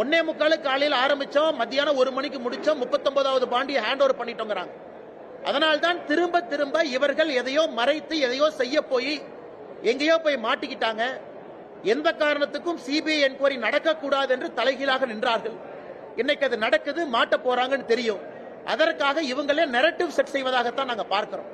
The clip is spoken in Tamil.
ஒன்னே முக்காலு காலையில் ஆரம்பிச்சோம் மத்தியானம் ஒரு மணிக்கு முடிச்சோம் முப்பத்தொன்பதாவது பாண்டியை ஹேண்ட் ஓவர் பண்ணிட்டோங்கிறாங்க. அதனால்தான் திரும்ப திரும்ப இவர்கள் எதையோ மறைத்து எதையோ செய்ய போய் எங்கேயோ போய் மாட்டிக்கிட்டாங்க. எந்த காரணத்துக்கும் சிபிஐ என்கொயரி நடக்கக்கூடாது என்று தலைகீழாக நின்றார்கள். இன்னைக்கு அது நடக்குது மாட்ட போறாங்கன்னு தெரியும். அதற்காக இவங்களே நெரட்டிவ் செட் செய்வதாகத்தான் நாங்கள் பார்க்கிறோம்.